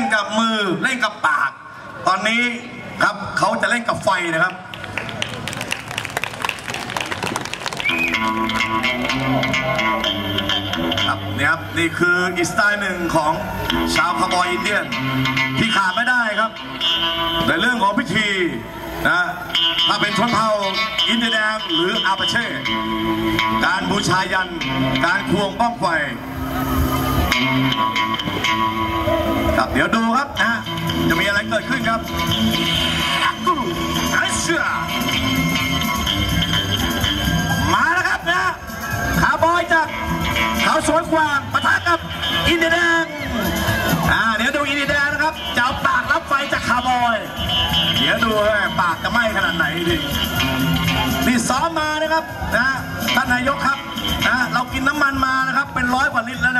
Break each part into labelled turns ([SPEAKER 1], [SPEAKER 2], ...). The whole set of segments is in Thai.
[SPEAKER 1] นกับมือเล่นกับปาก ตอนนี้ครับเขาจะเล่นกับไฟนะครับครับเนี่ยครับนี่คืออีสไตล์หนึ่งของชาวคาบอยอินเดียนที่ขาดไม่ได้ครับ ในเรื่องของพิธีนะถ้าเป็นชนเผ่าอินเดียแดงหรืออาปาเช่ การบูชายัน การควงบ้องไฟ ครับเดี๋ยวดูครับนะจะมีอะไรเกิดขึ้นครับกูอาเชียมาแล้วครับนะคาร์บอยจากเขาสวนกวางปะทะกับอินเดียแดงอ่าเดี๋ยวดูอินเดียแดงนะครับจะเอาปากรับไฟจากคาร์บอย เดี๋ยวดูเลยปากจะไหม้ขนาดไหนดินี่ซ้อมมานะครับนะท่านนายกครับนะเรากินน้ำมันมานะครับเป็นร้อยกว่าลิตรแล้วนะ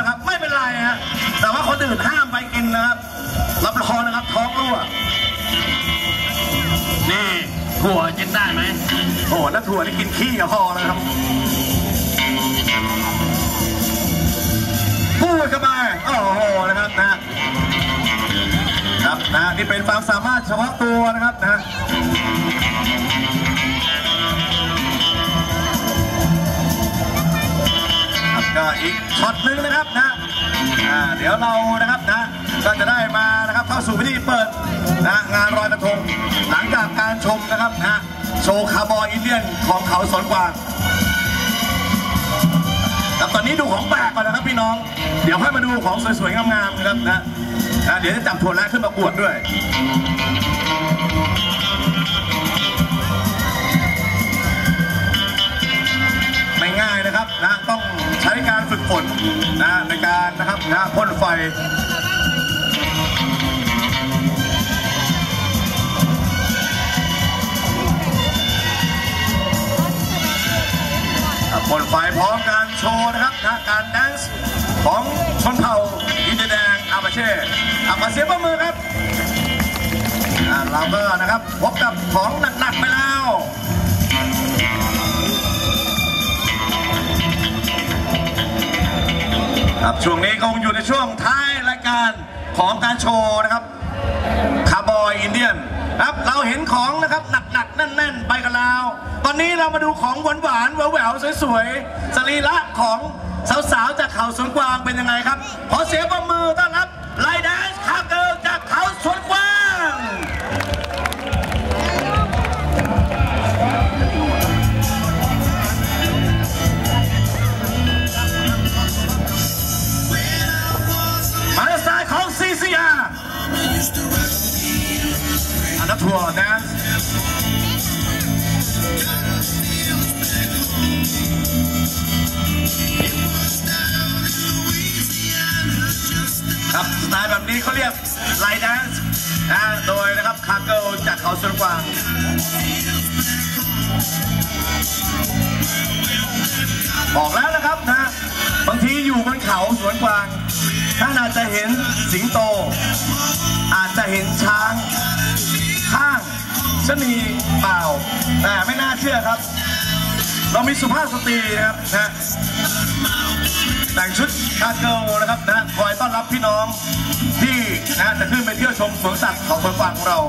[SPEAKER 2] ถั่วกินได้ไหม
[SPEAKER 1] โอ้แล้วถั่วนี่กินขี้กับพอแล้วครับพูดกันไปโอ้โหนะครับนะครับนะนี่เป็นความสามารถเฉพาะตัวนะครับนะก็อีกช็อตหนึงนะครับนะเดี๋ยวเรานะครับนะก็จะได้มานะครับเข้าสู่พิธีเปิดนะงานร มนะครับนะโชว์คาร์บอยอินเดียนของเขาสนกวางครับตอนนี้ดูของแปลกก่อนนะครับพี่น้อง เดี๋ยวค่อยมาดูของสวยๆงามๆนะครับนะนะเดี๋ยวจะจับถั่วแระขึ้นมาบวดด้วยไม่ง่ายนะครับนะต้องใช้การฝึกฝนนะในการนะครับนะพ่นไฟ อาเสียงประมือครับอ่าเราก็นะครับพบกับของหนักๆไปแล้วครับช่วงนี้คงอยู่ในช่วงท้ายรายการของการโชว์นะครับคาร์บอยอินเดียนครับเราเห็นของนะครับหนักๆแน่น ๆ ไปกันแล้ว ตอนนี้เรามาดูของหวานๆแหววๆสวยๆสรีระของสาวๆจากเขาสวนกวางเป็นยังไงครับขอเสียงปรบมือต้อน ครับสไตล์แบบนี้เขาเรียกไลแดนซ์นะโดยนะครับคาร์เกิลจากเขาสวนกวางบอกแล้วนะครับนะ บางทีอยู่บนเขาสวนกวางท่านอาจจะเห็นสิงโต อาจจะเห็นช้าง ข้างชนีเปล่าแต่ไม่น่าเชื่อครับ เรามีสุภาพสตรีนะครับนะ แต่งชุดคาร์เกิลนะครับนะคอยต้อนรับพี่น้องที่นะจะขึ้นไปเที่ยวชมสวนสัตว์ของสวนฟางของเรา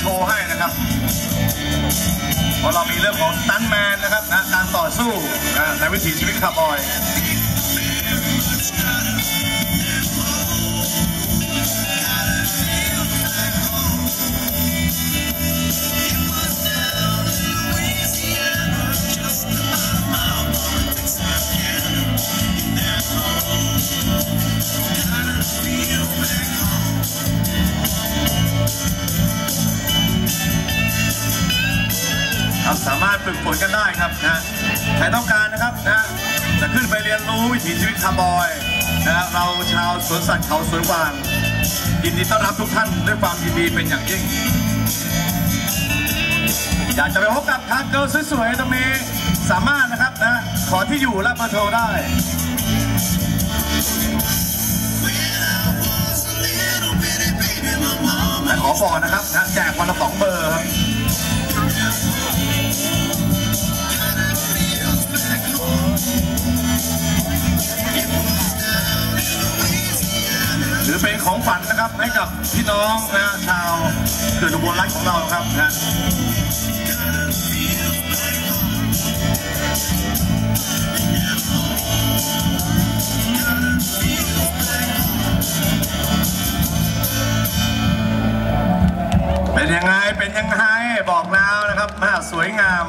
[SPEAKER 1] โชว์ให้นะครับเพราะเรามีเรื่องของตันแมนนะครับนะการต่อสู้นะในวิถีชีวิตคาบอย ครับสามารถฝึกฝนกันได้ครับนะใครต้องการนะครับนะจะขึ้นไปเรียนรู้วิถีชีวิตคาร์บอยนะเราชาวสวนสัตว์เขาสวนกวางยินดีต้อนรับทุกท่านด้วยความยินดีเป็นอย่างยิ่ง อยากจะไปพบกับทางเกิร์ลสวยๆตรงนี้สามารถนะครับนะขอที่อยู่และเบอร์โทรได้แต่ขอบอกนะครับนะแจกวันละสองเบอร์ ของฝันนะครับให้กับพี่น้องนะชาวเขื่อนอุบลรักของเราครับนะเป็นยังไง เป็นยังไง บอกแล้วนะครับสวยงาม